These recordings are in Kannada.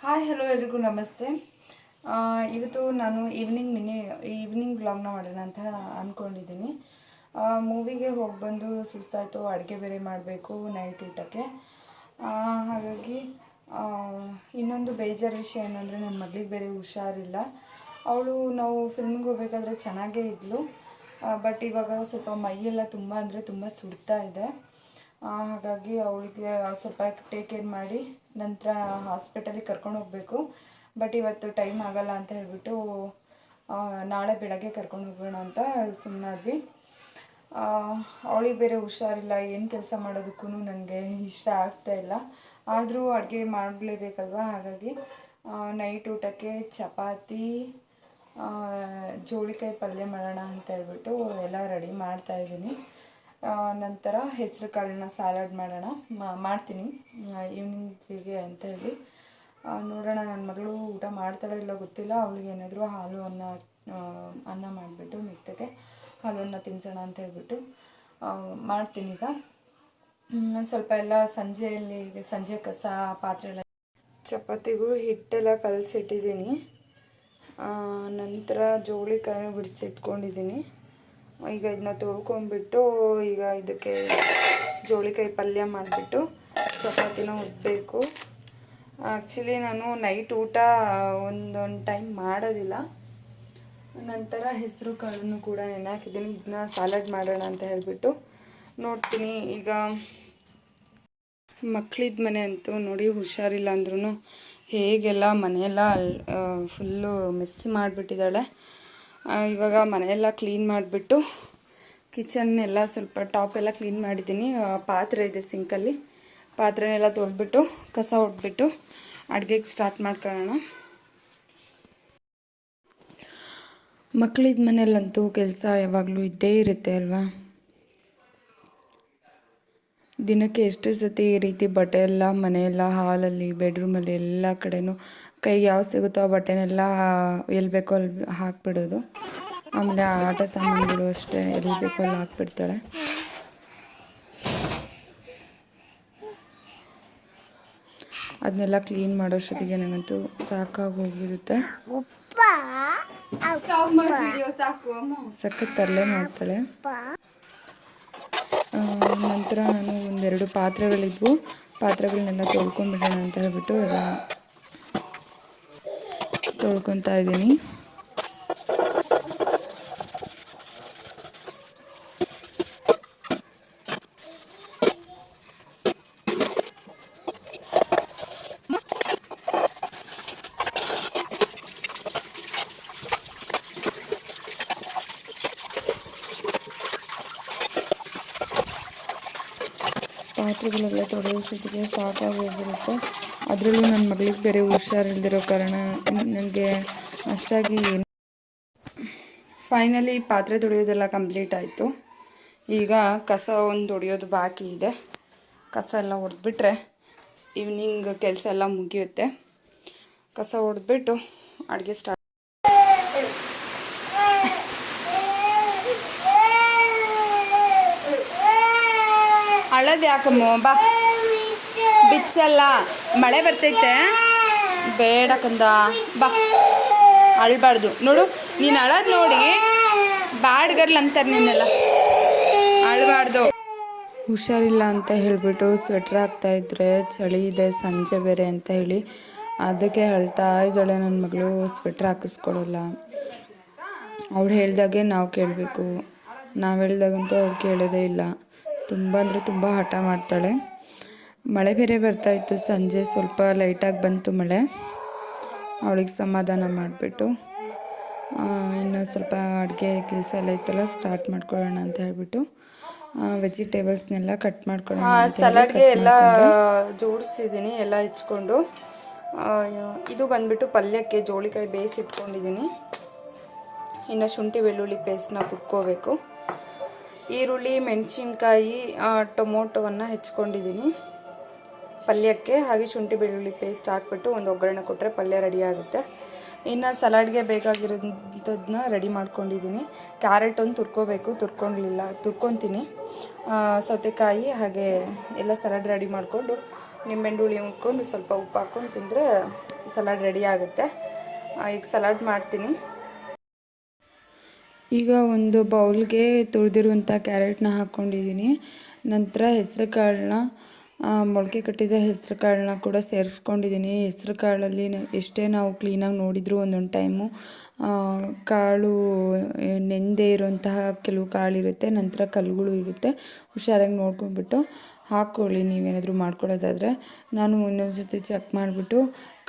ಹಾಯ್ ಹಲೋ ಎಲ್ರಿಗೂ ನಮಸ್ತೆ. ಇವತ್ತು ನಾನು ಈವ್ನಿಂಗ್ ಮಿನಿ ಈವ್ನಿಂಗ್ ಬ್ಲಾಗ್ನ ಮಾಡೋಣ ಅಂತ ಅಂದ್ಕೊಂಡಿದ್ದೀನಿ ಮೂವಿಗೆ ಹೋಗಿ ಬಂದು ಸುಸ್ತಾಯಿತು, ಅಡುಗೆ ಬೇರೆ ಮಾಡಬೇಕು ನೈಟ್ ಊಟಕ್ಕೆ. ಹಾಗಾಗಿ ಇನ್ನೊಂದು ಬೇಜಾರು ವಿಷಯ ಏನಂದರೆ ನನ್ನ ಮಗಳಿಗೆ ಬೇರೆ ಹುಷಾರಿಲ್ಲ. ಅವಳು ನಾವು ಫಿಲ್ಮ್ಗೆ ಹೋಗ್ಬೇಕಾದ್ರೆ ಚೆನ್ನಾಗೇ ಇದ್ಲು. ಬಟ್ ಇವಾಗ ಸ್ವಲ್ಪ ಮೈಯೆಲ್ಲ ತುಂಬ ಅಂದರೆ ತುಂಬ ಸುಡ್ತಾ ಇದೆ. ಹಾಗಾಗಿ ಅವಳಿಗೆ ಸ್ವಲ್ಪ ಟೇಕ್ ಕೇರ್ ಮಾಡಿ ನಂತರ ಹಾಸ್ಪಿಟಲಿಗೆ ಕರ್ಕೊಂಡು ಹೋಗಬೇಕು. ಬಟ್ ಇವತ್ತು ಟೈಮ್ ಆಗಲ್ಲ ಅಂತ ಹೇಳ್ಬಿಟ್ಟು ನಾಳೆ ಬೆಳಗ್ಗೆ ಕರ್ಕೊಂಡು ಹೋಗೋಣ ಅಂತ ಸುಮ್ಮನಾದ್ವಿ ಅವಳಿಗೆ ಬೇರೆ ಹುಷಾರಿಲ್ಲ ಏನು ಕೆಲಸ ಮಾಡೋದಕ್ಕೂ ನನಗೆ ಇಷ್ಟ ಆಗ್ತಾ ಇಲ್ಲ. ಆದರೂ ಅಡುಗೆ ಮಾಡಲೇಬೇಕಲ್ವಾ? ಹಾಗಾಗಿ ನೈಟ್ ಊಟಕ್ಕೆ ಚಪಾತಿ ಜೋಳಿಕಾಯಿ ಪಲ್ಯ ಮಾಡೋಣ ಅಂತ ಹೇಳ್ಬಿಟ್ಟು ಎಲ್ಲ ರೆಡಿ ಮಾಡ್ತಾ ಇದ್ದೀನಿ. ಆ, ನಂತರ ಹೆಸರು ಕಾಳನ್ನ ಸಾಲಡ್ ಮಾಡೋಣ ಮಾಡ್ತೀನಿ. ಈವ್ನಿಂಗಿಗೆ ಅಂತ ಹೇಳಿ. ನೋಡೋಣ ನನ್ನ ಮಗಳು ಊಟ ಮಾಡ್ತಾಳೋ ಇಲ್ಲ ಗೊತ್ತಿಲ್ಲ. ಅವಳಿಗೆ ಏನಾದರೂ ಹಾಲು ಅನ್ನ ಅನ್ನ ಮಾಡಿಬಿಟ್ಟು ಮಿಕ್ತಕ್ಕೆ ಹಾಲು ಅನ್ನ ತಿನ್ಸೋಣ ಅಂತ ಹೇಳ್ಬಿಟ್ಟು ಮಾಡ್ತೀನಿ ಈಗ. ಸ್ವಲ್ಪ ಎಲ್ಲ ಸಂಜೆಯಲ್ಲಿ, ಸಂಜೆ ಕಸ, ಪಾತ್ರೆ ಎಲ್ಲ ಚಪಾತಿಗೂ ಹಿಟ್ಟೆಲ್ಲ ಕಲಸಿಟ್ಟಿದ್ದೀನಿ. ನಂತರ ಜೋಳಿಕಾಯಿ ಬಿಡಿಸಿಟ್ಕೊಂಡಿದ್ದೀನಿ. ಈಗ ಇದನ್ನ ತೊಳ್ಕೊಂಬಿಟ್ಟು ಈಗ ಇದಕ್ಕೆ ಜೋಳಿಕಾಯಿ ಪಲ್ಯ ಮಾಡಿಬಿಟ್ಟು ಚಪಾತಿನ ಉದ್ದಬೇಕು ಆ್ಯಕ್ಚುಲಿ ನಾನು ನೈಟ್ ಊಟ ಒಂದೊಂದು ಟೈಮ್ ಮಾಡೋದಿಲ್ಲ. ನಂತರ ಹೆಸರು ಕಾಳನ್ನು ಕೂಡ ನೆನೆ ಹಾಕಿದ್ದೀನಿ ಇದನ್ನ ಸಾಲಡ್ ಮಾಡೋಣ ಅಂತ ಹೇಳಿಬಿಟ್ಟು ನೋಡ್ತೀನಿ. ಈಗ ಮಕ್ಕಳಿದ ಮನೆ ಅಂತೂ ನೋಡಿ ಹುಷಾರಿಲ್ಲ ಅಂದ್ರೂ ಹೇಗೆಲ್ಲ ಮನೆಯೆಲ್ಲ ಫುಲ್ಲು ಮಿಸ್ ಮಾಡಿಬಿಟ್ಟಿದ್ದಾಳೆ. ಇವಾಗ ಮನೆಯೆಲ್ಲ ಕ್ಲೀನ್ ಮಾಡಿಬಿಟ್ಟು ಕಿಚನ್ ಎಲ್ಲ ಸ್ವಲ್ಪ ಟಾಪ್ ಎಲ್ಲ ಕ್ಲೀನ್ ಮಾಡಿದ್ದೀನಿ. ಪಾತ್ರೆ ಇದೆ ಸಿಂಕಲ್ಲಿ ಪಾತ್ರೆನೆಲ್ಲ ತೊಳೆದ್ಬಿಟ್ಟು ಕಸ ಹೊಡ್ಬಿಟ್ಟು ಅಡುಗೆಗೆ ಸ್ಟಾರ್ಟ್ ಮಾಡ್ಕೊಳ್ಳೋಣ. ಮಕ್ಕಳಿದ ಮನೆಯಲ್ಲಂತೂ ಕೆಲಸ ಯಾವಾಗಲೂ ಇದ್ದೇ ಇರುತ್ತೆ ಅಲ್ವಾ? ದಿನಕ್ಕೆ ಎಷ್ಟು ಸತಿ ಈ ರೀತಿ ಬಟ್ಟೆ ಎಲ್ಲ ಮನೆಯೆಲ್ಲ ಹಾಲಲ್ಲಿ ಬೆಡ್ರೂಮಲ್ಲಿ ಎಲ್ಲ ಕಡೆನೂ ಕೈ ಯಾವ ಸಿಗುತ್ತೋ ಆ ಬಟ್ಟೆನೆಲ್ಲ ಎಲ್ಲಿ ಬೇಕೋ ಅಲ್ಲಿ ಹಾಕ್ಬಿಡೋದು. ಆಮೇಲೆ ಆಟ ಸಾಮಾನುಗಳು ಅಷ್ಟೇ ಎಲ್ಲಿ ಬೇಕೋ ಅಲ್ಲಿ ಹಾಕ್ಬಿಡ್ತಾಳೆ. ಅದನ್ನೆಲ್ಲ ಕ್ಲೀನ್ ಮಾಡೋಷ್ಟೊತ್ತಿಗೆ ನನಗಂತೂ ಸಾಕಾಗಿ ಹೋಗಿರುತ್ತೆ ಸಖತ್ ತರಲೆ ಮಾಡ್ತಾಳೆ. ನಂತರ ನಾನು ಒಂದೆರಡು ಪಾತ್ರೆಗಳಿದ್ವು. ಪಾತ್ರೆಗಳನ್ನೆಲ್ಲ ತೊಳ್ಕೊಂಡ್ಬಿಡೋಣ ಅಂತ ಹೇಳ್ಬಿಟ್ಟು ಎಲ್ಲ ತೊಳ್ಕೊತಾ ಇದ್ದೀನಿ. ಪಾತ್ರೆಗಳೆಲ್ಲ ತೊಳೆಯೋಷ್ಟೊತ್ತಿಗೆ ಸಾಕಾಗಿ ಹೋಗಿರುತ್ತೆ ಅದರಲ್ಲೂ ನನ್ನ ಮಗಳಿಗೆ ಬೇರೆ ಹುಷಾರಿಲ್ದಿರೋ ಕಾರಣ ನನಗೆ ಅಷ್ಟಾಗಿ ಫೈನಲಿ ಪಾತ್ರೆ ತೊಳೆಯೋದೆಲ್ಲ ಕಂಪ್ಲೀಟ್ ಆಯಿತು. ಈಗ ಕಸ ಒಂದು ಹೊಡೆಯೋದು ಬಾಕಿ ಇದೆ. ಕಸ ಎಲ್ಲ ಹೊಡೆದ್ಬಿಟ್ರೆ ಈವ್ನಿಂಗ್ ಕೆಲಸ ಎಲ್ಲ ಮುಗಿಯುತ್ತೆ. ಕಸ ಹೊಡೆದ್ಬಿಟ್ಟು ಅಡುಗೆ ಸ್ಟಾರ್ಟ್ ಅಳದ್ ಯಾಕಮ್ಮ ಬಾ ಬಿಚ್ಚಲ್ಲ. ಮಳೆ ಬರ್ತೈತೆ. ಬೇಡ ಕಂದ. ಬಾ. ಅಳ್ಬಾರ್ದು. ನೋಡು, ನೀನು ಅಳದ್ ನೋಡಿ. ಬಾಡ್ಗರ್ಲ್ ಅಂತಾರೆ ನಿನ್ನೆಲ್ಲ. ಅಳ್ಬಾರ್ದು. ಹುಷಾರಿಲ್ಲ ಅಂತ ಹೇಳಿಬಿಟ್ಟು ಸ್ವೆಟ್ರ್ ಹಾಕ್ತಾ ಇದ್ರೆ ಚಳಿ ಇದೆ, ಸಂಜೆ ಬೇರೆ ಅಂತ ಹೇಳಿ ಅದಕ್ಕೆ ಹೇಳ್ತಾ ಇದ್ದಾಳೆ ನನ್ನ ಮಗಳು ಸ್ವೆಟ್ರ್ ಹಾಕಿಸ್ಕೊಡಲ್ಲ ಅವಳು ಹೇಳ್ದಾಗೆ ನಾವು ಕೇಳಬೇಕು. ನಾವು ಹೇಳ್ದಾಗಂತೂ ಅವ್ಳು ಕೇಳೋದೇ ಇಲ್ಲ. ತುಂಬ ಅಂದರೆ ತುಂಬ ಹಠ ಮಾಡ್ತಾಳೆ. ಮಳೆ ಬೇರೆ ಬರ್ತಾಯಿತ್ತು ಸಂಜೆ ಸ್ವಲ್ಪ ಲೈಟಾಗಿ ಬಂತು ಮಳೆ. ಅವಳಿಗೆ ಸಮಾಧಾನ ಮಾಡಿಬಿಟ್ಟು ಇನ್ನು ಸ್ವಲ್ಪ ಅಡುಗೆ ಕೆಲಸ ಎಲ್ಲ ಇತ್ತಲ್ಲ ಸ್ಟಾರ್ಟ್ ಮಾಡ್ಕೊಳ್ಳೋಣ ಅಂತ ಹೇಳ್ಬಿಟ್ಟು ವೆಜಿಟೇಬಲ್ಸ್ನೆಲ್ಲ ಕಟ್ ಮಾಡ್ಕೊಳ್ಳೋಣ ಸಲಾಡ್ಗೆ ಎಲ್ಲ ಜೋಡಿಸಿದ್ದೀನಿ ಎಲ್ಲ ಹೆಚ್ಕೊಂಡು. ಇದು ಬಂದ್ಬಿಟ್ಟು ಪಲ್ಯಕ್ಕೆ ಜೋಳಿಕಾಯಿ ಬೇಯಿಸಿ ಇಟ್ಕೊಂಡಿದ್ದೀನಿ ಇನ್ನು ಶುಂಠಿ ಬೆಳ್ಳುಳ್ಳಿ ಪೇಸ್ಟ್ನ ಕುಟ್ಕೋಬೇಕು. ಈರುಳ್ಳಿ, ಮೆಣಸಿನ್ಕಾಯಿ ಟೊಮೊಟೊವನ್ನು ಹೆಚ್ಕೊಂಡಿದ್ದೀನಿ ಪಲ್ಯಕ್ಕೆ ಹಾಗೆ ಶುಂಠಿ ಬೆಳ್ಳುಳ್ಳಿ ಪೇಸ್ಟ್ ಹಾಕ್ಬಿಟ್ಟು ಒಂದು ಒಗ್ಗರಣೆ ಕೊಟ್ಟರೆ ಪಲ್ಯ ರೆಡಿ ಆಗುತ್ತೆ. ಇನ್ನು ಸಲಾಡ್ಗೆ ಬೇಕಾಗಿರೋಂಥದ್ದನ್ನ ರೆಡಿ ಮಾಡ್ಕೊಂಡಿದ್ದೀನಿ ಕ್ಯಾರೆಟ್ ಒಂದು ತುರ್ಕೋಬೇಕು ತುರ್ಕೊಂಡಿಲ್ಲ ತುರ್ಕೊತೀನಿ. ಸೌತೆಕಾಯಿ ಹಾಗೆ ಎಲ್ಲ ಸಲಾಡ್ ರೆಡಿ ಮಾಡಿಕೊಂಡು ನಿಂಬೆಹಣ್ಣು ಹುಳಿ ಸ್ವಲ್ಪ ಉಪ್ಪು ಹಾಕ್ಕೊಂಡು ತಿಂದರೆ ಸಲಾಡ್ ರೆಡಿ ಆಗುತ್ತೆ. ಈಗ ಸಲಾಡ್ ಮಾಡ್ತೀನಿ. ಈಗ ಒಂದು ಬೌಲ್ಗೆ ತುರಿದಿರುವಂಥ ಕ್ಯಾರೆಟ್ನ ಹಾಕ್ಕೊಂಡಿದ್ದೀನಿ. ನಂತರ ಹೆಸರು ಕಾಳನ್ನ ಮೊಳಕೆ ಕಟ್ಟಿದ ಹೆಸರು ಕಾಳನ್ನ ಕೂಡ ಸೇರಿಸ್ಕೊಂಡಿದ್ದೀನಿ. ಹೆಸರು ಕಾಳಲ್ಲಿ ಎಷ್ಟೇ ನಾವು ಕ್ಲೀನಾಗಿ ನೋಡಿದರೂ ಒಂದೊಂದು ಟೈಮು ಕಾಳು ನೆಂದೇ ಇರುವಂತಹ ಕೆಲವು ಕಾಳಿರುತ್ತೆ. ನಂತರ ಕಲ್ಲುಗಳು ಇರುತ್ತೆ. ಹುಷಾರಾಗಿ ನೋಡ್ಕೊಂಡ್ಬಿಟ್ಟು ಹಾಕ್ಕೊಳ್ಳಿ. ನೀವೇನಾದರೂ ಮಾಡ್ಕೊಳ್ಳೋದಾದರೆ. ನಾನು ಇನ್ನೊಂದು ಸರ್ತಿ ಚೆಕ್ ಮಾಡಿಬಿಟ್ಟು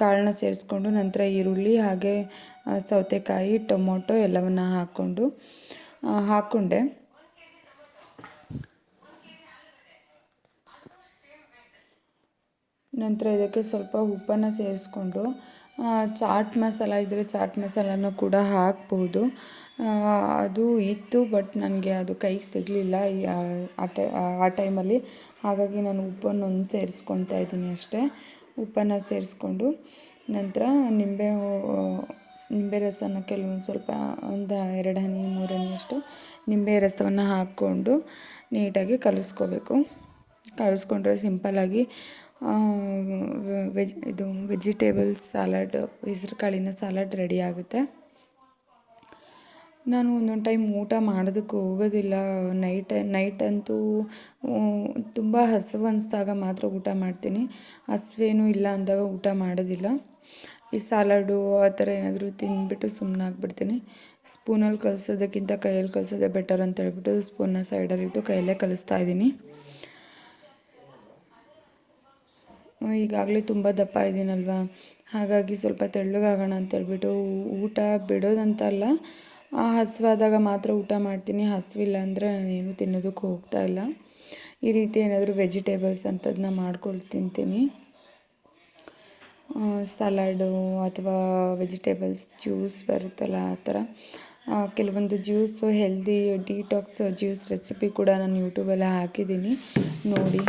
ಕಾಳನ್ನ ಸೇರಿಸ್ಕೊಂಡು ನಂತರ ಈರುಳ್ಳಿ ಹಾಗೆ ಸೌತೆಕಾಯಿ, ಟೊಮೊಟೊ ಎಲ್ಲವನ್ನು ಹಾಕ್ಕೊಂಡು ಹಾಕ್ಕೊಂಡೆ. ನಂತರ ಇದಕ್ಕೆ ಸ್ವಲ್ಪ ಉಪ್ಪನ್ನು ಸೇರಿಸ್ಕೊಂಡು ಚಾಟ್ ಮಸಾಲ ಇದ್ದರೆ ಚಾಟ್ ಮಸಾಲನೂ ಕೂಡ ಹಾಕ್ಬೋದು. ಅದು ಇತ್ತು, ಬಟ್ ನನಗೆ ಅದು ಕೈಗೆ ಸಿಗಲಿಲ್ಲ. ಆ ಟೈಮಲ್ಲಿ ಹಾಗಾಗಿ ನಾನು ಉಪ್ಪನ್ನು ಒಂದು ಸೇರಿಸ್ಕೊಳ್ತಾ ಇದ್ದೀನಿ ಅಷ್ಟೇ. ಉಪ್ಪನ್ನು ಸೇರಿಸ್ಕೊಂಡು ನಂತರ ನಿಂಬೆ ನಿಂಬೆ ರಸನ ಕೆಲವೊಂದು ಸ್ವಲ್ಪ ಒಂದು ಎರಡು ಹನಿ, ಮೂರು ನಿಂಬೆ ರಸವನ್ನು ಹಾಕ್ಕೊಂಡು ನೀಟಾಗಿ ಕಲಿಸ್ಕೋಬೇಕು. ಕಲಿಸ್ಕೊಂಡ್ರೆ ಸಿಂಪಲ್ಲಾಗಿ ವೆಜ್ ಇದು ವೆಜಿಟೇಬಲ್ಸ್ ಸಾಲಡ್ ಹೆಸ್ರು ಕಾಳಿನ ಸಾಲಡ್ ರೆಡಿ ಆಗುತ್ತೆ. ನಾನು ಒಂದೊಂದು ಟೈಮ್ ಊಟ ಮಾಡೋದಕ್ಕೆ ಹೋಗೋದಿಲ್ಲ. ನೈಟ್ ನೈಟ್ ಅಂತೂ ತುಂಬ ಹಸಿವು ಅನಿಸ್ದಾಗ ಮಾತ್ರ ಊಟ ಮಾಡ್ತೀನಿ. ಹಸಿವೇನೂ ಇಲ್ಲ ಅಂದಾಗ ಊಟ ಮಾಡೋದಿಲ್ಲ. ಈ ಸಾಲಡು ಆ ಥರ ಏನಾದರೂ ತಿಂದ್ಬಿಟ್ಟು ಸುಮ್ಮನೆ ಆಗ್ಬಿಡ್ತೀನಿ. ಸ್ಪೂನಲ್ಲಿ ಕಲಿಸೋದಕ್ಕಿಂತ ಕೈಯಲ್ಲಿ ಕಲಿಸೋದೇ ಬೆಟರ್ ಅಂತ ಹೇಳ್ಬಿಟ್ಟು ಸ್ಪೂನ್ನ ಸೈಡಲ್ಲಿಟ್ಟು ಕೈಯಲ್ಲೇ ಕಲಿಸ್ತಾ ಇದ್ದೀನಿ. ಈಗಾಗಲೇ ತುಂಬ ದಪ್ಪ ಇದ್ದೀನಲ್ವಾ? ಹಾಗಾಗಿ ಸ್ವಲ್ಪ ತೆಳ್ಳಗಾಗೋಣ ಅಂತ ಹೇಳ್ಬಿಟ್ಟು ಊಟ ಬಿಡೋದಂತಲ್ಲ ಹಸಿವಾದಾಗ ಮಾತ್ರ ಊಟ ಮಾಡ್ತೀನಿ. ಹಸಿವಿಲ್ಲ ಅಂದರೆ ನಾನೇನು ತಿನ್ನೋದಕ್ಕೆ ಹೋಗ್ತಾ ಇಲ್ಲ. ಈ ರೀತಿ ಏನಾದರೂ ವೆಜಿಟೇಬಲ್ಸ್ ಅಂಥದ್ದನ್ನ ಮಾಡ್ಕೊಂಡು ತಿಂತೀನಿ. ಸಲಾಡು ಅಥವಾ ವೆಜಿಟೇಬಲ್ಸ್, ಜ್ಯೂಸ್ ಬರುತ್ತಲ್ಲ ಆ ಥರ. ಕೆಲವೊಂದು juice healthy, detox juice recipe ಕೂಡ ನಾನು ಯೂಟ್ಯೂಬಲ್ಲಿ ಹಾಕಿದ್ದೀನಿ. ನೋಡಿ.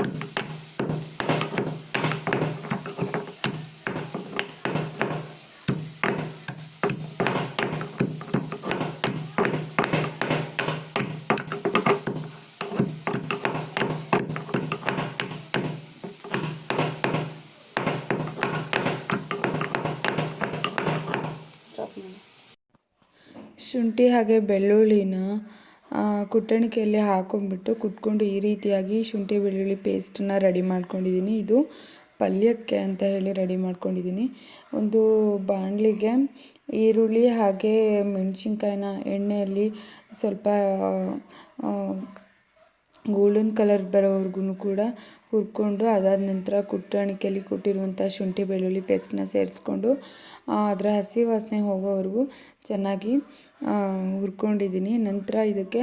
ಶುಂಠಿ ಹಾಗೆ ಬೆಳ್ಳುಳ್ಳಿನ ಕುಟ್ಟಣಿಕೆಯಲ್ಲಿ ಹಾಕೊಂಡ್ಬಿಟ್ಟು ಕುಟ್ಕೊಂಡು ಈ ರೀತಿಯಾಗಿ ಶುಂಠಿ ಬೆಳ್ಳುಳ್ಳಿ ಪೇಸ್ಟನ್ನ ರೆಡಿ ಮಾಡ್ಕೊಂಡಿದ್ದೀನಿ. ಇದು ಪಲ್ಯಕ್ಕೆ ಅಂತ ಹೇಳಿ ರೆಡಿ ಮಾಡ್ಕೊಂಡಿದ್ದೀನಿ. ಒಂದು ಬಾಣಲಿಗೆ ಈರುಳ್ಳಿ ಹಾಗೆ ಮೆಣಸಿನ್ಕಾಯಿನ ಎಣ್ಣೆಯಲ್ಲಿ ಸ್ವಲ್ಪ ಗೋಲ್ಡನ್ ಕಲರ್ ಬರೋವರೆಗೂ ಕೂಡ ಹುರ್ಕೊಂಡು ಅದಾದ ನಂತರ ಕುಟ್ಟಣಿಕೆಯಲ್ಲಿ ಕೊಟ್ಟಿರುವಂಥ ಶುಂಠಿ ಬೆಳ್ಳುಳ್ಳಿ ಪೇಸ್ಟನ್ನ ಸೇರಿಸ್ಕೊಂಡು ಅದರ ಹಸಿ ವಾಸನೆ ಹೋಗೋವರೆಗೂ ಚೆನ್ನಾಗಿ ಹುರ್ಕೊಂಡಿದ್ದೀನಿ. ನಂತರ ಇದಕ್ಕೆ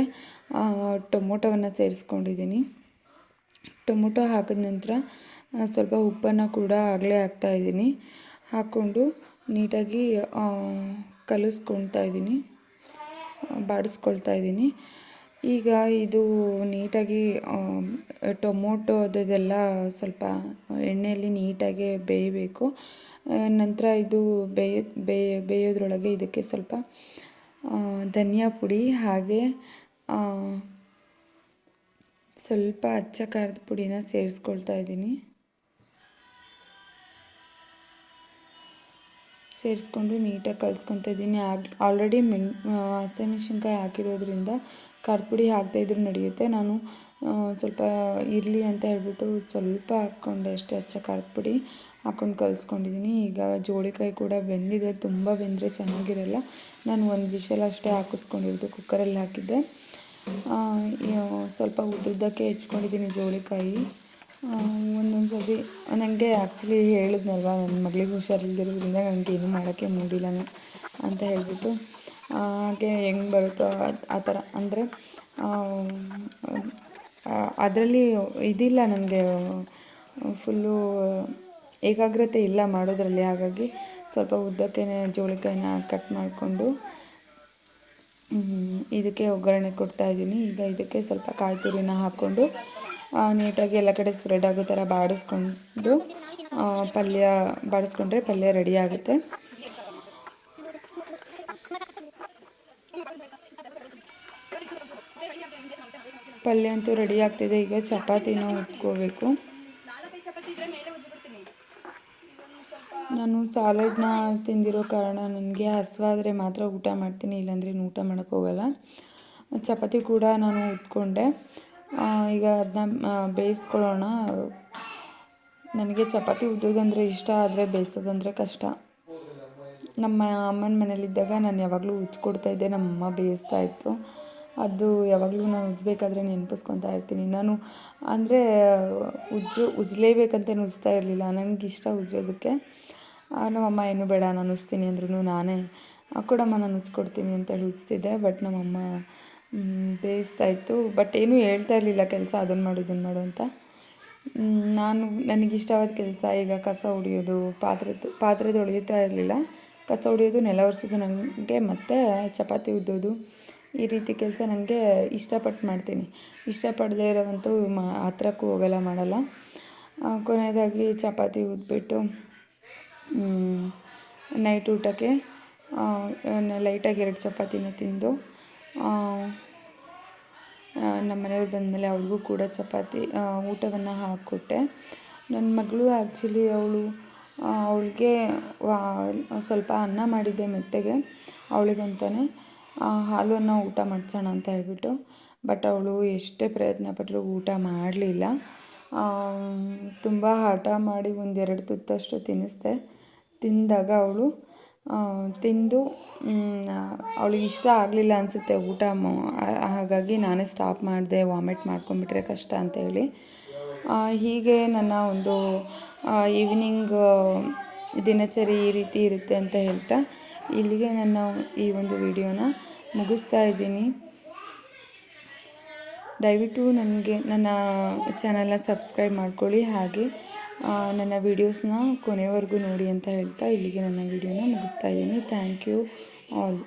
ಟೊಮೊಟೊವನ್ನು ಸೇರಿಸ್ಕೊಂಡಿದ್ದೀನಿ. ಟೊಮೊಟೊ ಹಾಕಿದ ನಂತರ ಸ್ವಲ್ಪ ಉಪ್ಪನ್ನು ಕೂಡ ಆಗಲೇ ಹಾಕ್ತಾಯಿದ್ದೀನಿ ಹಾಕ್ಕೊಂಡು ನೀಟಾಗಿ ಕಲಿಸ್ಕೊಳ್ತಾ ಇದ್ದೀನಿ. ಬಾಡಿಸ್ಕೊಳ್ತಾ ಇದ್ದೀನಿ. ಈಗ ಇದು ನೀಟಾಗಿ ಟೊಮೊಟೊ ಅದೆಲ್ಲ ಸ್ವಲ್ಪ ಎಣ್ಣೆಯಲ್ಲಿ ನೀಟಾಗಿ ಬೇಯಬೇಕು. ನಂತರ ಇದು ಬೇಯ ಬೇಯ, ಬೇಯೋದ್ರೊಳಗೆ ಇದಕ್ಕೆ ಸ್ವಲ್ಪ ಧನಿಯಾ ಪುಡಿ ಹಾಗೆ ಸ್ವಲ್ಪ ಅಚ್ಚ ಖಾರದ ಪುಡಿನ ಸೇರಿಸ್ಕೊಳ್ತಾ ಇದ್ದೀನಿ. ಸೇರಿಸ್ಕೊಂಡು ನೀಟಾಗಿ ಕಲಿಸ್ಕೊತಾ ಇದ್ದೀನಿ. ಆಲ್ರೆಡಿ ಮೆಣ್ ಹಸಿಮೆಣ್ಸಿನ್ಕಾಯಿ ಹಾಕಿರೋದ್ರಿಂದ ಖಾರದ ಪುಡಿ ಹಾಕದೇ ನಡೆಯುತ್ತೆ. ನಾನು ಸ್ವಲ್ಪ ಇರಲಿ ಅಂತ ಹೇಳಿಬಿಟ್ಟು ಸ್ವಲ್ಪ ಹಾಕ್ಕೊಂಡೆ ಅಷ್ಟೇ ಅಚ್ಚ ಖಾರದ ಪುಡಿ ಹಾಕ್ಕೊಂಡು ಕಲಿಸ್ಕೊಂಡಿದ್ದೀನಿ. ಈಗ ಜೋಳಿಕಾಯಿ ಕೂಡ ಬೆಂದಿದೆ, ತುಂಬ ಬೆಂದರೆ ಚೆನ್ನಾಗಿರಲ್ಲ. ನಾನು ಒಂದು ವಿಷಲ್ ಅಷ್ಟೇ ಹಾಕಿಸ್ಕೊಂಡಿರೋದು ಕುಕ್ಕರಲ್ಲಿ ಹಾಕಿದ್ದೆ. ಸ್ವಲ್ಪ ಉದ್ದುದ್ದಕ್ಕೆ ಹೆಚ್ಕೊಂಡಿದ್ದೀನಿ ಜೋಳಿಕಾಯಿ. ಒಂದೊಂದು ಸತಿ ನನಗೆ ಆ್ಯಕ್ಚುಲಿ ಹೇಳಿದ್ನಲ್ವ ನನ್ನ ಮಗಳಿಗೆ ಹುಷಾರಿಲ್ದಿರೋದ್ರಿಂದ ನನಗೆ ಏನು ಮಾಡೋಕ್ಕೆ ಮೂಡಿಲ್ಲ ಅಂತ ಹೇಳಿಬಿಟ್ಟು. ಹಾಗೆ ಹೆಂಗೆ ಬರುತ್ತೋ ಆ ಥರ. ಅಂದರೆ ಅದರಲ್ಲಿ ಇದಿಲ್ಲ ನನಗೆ ಫುಲ್ಲು ಏಕಾಗ್ರತೆ ಇಲ್ಲ ಮಾಡೋದ್ರಲ್ಲಿ. ಹಾಗಾಗಿ ಸ್ವಲ್ಪ ಉದ್ದಕ್ಕೆ ಜೋಳಿಕಾಯಿನ ಕಟ್ ಮಾಡಿಕೊಂಡು ಇದಕ್ಕೆ ಒಗ್ಗರಣೆ ಕೊಡ್ತಾ ಇದ್ದೀನಿ. ಈಗ ಇದಕ್ಕೆ ಸ್ವಲ್ಪ ಕಾಯಿ ತುರಿನ ಹಾಕ್ಕೊಂಡು ನೀಟಾಗಿ ಎಲ್ಲ ಕಡೆ ಸ್ಪ್ರೆಡ್ ಆಗೋ ಥರ ಬಾಡಿಸ್ಕೊಂಡು ಪಲ್ಯ ಬಾಡಿಸ್ಕೊಂಡ್ರೆ ಪಲ್ಯ ರೆಡಿ ಆಗುತ್ತೆ. ಪಲ್ಯ ಅಂತೂ ರೆಡಿ ಆಗ್ತಿದೆ. ಈಗ ಚಪಾತಿನೂ ಉಟ್ಕೋಬೇಕು. ನಾನು ಸಾಲಡ್ನ ತಿಂದಿರೋ ಕಾರಣ ನನಗೆ ಹಸಿವಾದರೆ ಮಾತ್ರ ಊಟ ಮಾಡ್ತೀನಿ, ಇಲ್ಲಾಂದರೆ ಊಟ ಮಾಡೋಕ್ಕೆ ಹೋಗಲ್ಲ. ಚಪಾತಿ ಕೂಡ ನಾನು ಉಟ್ಕೊಂಡೆ. ಈಗ ಅದನ್ನ ಬೇಯಿಸ್ಕೊಳ್ಳೋಣ. ನನಗೆ ಚಪಾತಿ ಉದ್ದೋದಂದರೆ ಇಷ್ಟ, ಆದರೆ ಬೇಯಿಸೋದಂದರೆ ಕಷ್ಟ. ನಮ್ಮ ಅಮ್ಮನ ಮನೇಲಿದ್ದಾಗ ನಾನು ಯಾವಾಗಲೂ ಉಜ್ಕೊಡ್ತಾ ಇದ್ದೆ, ನಮ್ಮಮ್ಮ ಬೇಯಿಸ್ತಾ ಇತ್ತು. ಅದು ಯಾವಾಗಲೂ ನಾನು ಉಜ್ಜಬೇಕಾದ್ರೆ ನೆನಪಿಸ್ಕೊತಾ ಇರ್ತೀನಿ. ನಾನು ಅಂದರೆ ಉಜ್ಜು ಉಜ್ಲೇಬೇಕಂತ ಉಜ್ತಾ ಇರಲಿಲ್ಲ. ನನಗಿಷ್ಟ ಉಜ್ಜೋದಕ್ಕೆ. ನಮ್ಮಮ್ಮ, ಏನು ಬೇಡ, ನಾನು ಉಜ್ತೀನಿ ಅಂದ್ರೂ ನಾನೇ ಕೊಡಮ್ಮ, ನಾನು ಉಜ್ಕೊಡ್ತೀನಿ ಅಂತೇಳಿ ಉಜ್ತಿದ್ದೆ ಬಟ್ ನಮ್ಮಮ್ಮ ಬೇಯಿಸ್ತಾ ಇತ್ತು. ಬಟ್ ಏನೂ ಹೇಳ್ತಾ ಇರಲಿಲ್ಲ, ಕೆಲಸ ಅದನ್ನು ಮಾಡು ಇದನ್ನು ಮಾಡು ಅಂತ. ನಾನು, ನನಗಿಷ್ಟವಾದ ಕೆಲಸ, ಈಗ ಕಸ ಹೊಡಿಯೋದು ಪಾತ್ರೆ ಪಾತ್ರೆ ತೊಳೆಯುತ್ತಾ ಇರಲಿಲ್ಲ. ಕಸ ಹೊಡಿಯೋದು ನೆಲ ಒರೆಸೋದು ನನಗೆ ಮತ್ತು ಚಪಾತಿ ಉದ್ದೋದು. ಈ ರೀತಿ ಕೆಲಸ ನನಗೆ ಇಷ್ಟಪಟ್ಟು ಮಾಡ್ತೀನಿ. ಇಷ್ಟಪಡದೇ ಇರೋವಂತೂ ಮಾ, ಹತ್ರಕ್ಕೂ ಹೋಗಲ್ಲ, ಮಾಡಲ್ಲ. ಕೊನೆಯದಾಗಿ ಚಪಾತಿ ಉದ್ಬಿಟ್ಟು ನೈಟ್ ಊಟಕ್ಕೆ ಲೈಟಾಗಿ ಎರಡು ಚಪಾತಿನ ತಿಂದು ನಮ್ಮ ಮನೆಯವ್ರು ಬಂದಮೇಲೆ ಅವ್ರಿಗೂ ಕೂಡ ಚಪಾತಿ ಊಟವನ್ನು ಹಾಕ್ಕೊಟ್ಟೆ. ನನ್ನ ಮಗಳು ಆ್ಯಕ್ಚುಲಿ ಅವಳು ಅವಳಿಗೆ ಸ್ವಲ್ಪ ಅನ್ನ ಮಾಡಿದ್ದೆ ಮೆತ್ತಗೆ ಅವಳಿಗಂತಲೇ ಹಾಲು ಅನ್ನ ಊಟ ಮಾಡಿಸೋಣ ಅಂತ ಹೇಳ್ಬಿಟ್ಟು ಬಟ್ ಅವಳು ಎಷ್ಟೇ ಪ್ರಯತ್ನ ಪಟ್ಟರು ಊಟ ಮಾಡಲಿಲ್ಲ. ತುಂಬ ಹಠ ಮಾಡಿ ಒಂದೆರಡು ತುತ್ತಷ್ಟು ತಿನ್ನಿಸ್ದೆ. ತಿಂದಾಗ ಅವಳು ತಿಂದು ಅವಳಿಗೆ ಇಷ್ಟ ಆಗಲಿಲ್ಲ ಅನಿಸುತ್ತೆ ಊಟ ಹಾಗಾಗಿ ನಾನೇ ಸ್ಟಾಪ್ ಮಾಡಿದೆ ವಾಮಿಟ್ ಮಾಡ್ಕೊಂಬಿಟ್ರೆ ಕಷ್ಟ ಅಂತ ಹೇಳಿ. ಹೀಗೆ ನನ್ನ ಒಂದು ಈವ್ನಿಂಗ್ ದಿನಚರಿ ಈ ರೀತಿ ಇರುತ್ತೆ ಅಂತ ಹೇಳ್ತಾ ಇಲ್ಲಿಗೆ ನನ್ನ ಈ ಒಂದು ವಿಡಿಯೋನ ಮುಗಿಸ್ತಾ ಇದ್ದೀನಿ. ದಯವಿಟ್ಟು ನನಗೆ ನನ್ನ ಚಾನಲ್ನ ಸಬ್ಸ್ಕ್ರೈಬ್ ಮಾಡ್ಕೊಳ್ಳಿ ಹಾಗೆ ನನ್ನ ವೀಡಿಯೋಸ್ನ ಕೊನೆವರೆಗೂ ನೋಡಿ ಅಂತ ಹೇಳ್ತಾ ಇಲ್ಲಿಗೆ ನನ್ನ ವಿಡಿಯೋನ ಮುಗಿಸ್ತಾ ಇದ್ದೀನಿ. Thank you all.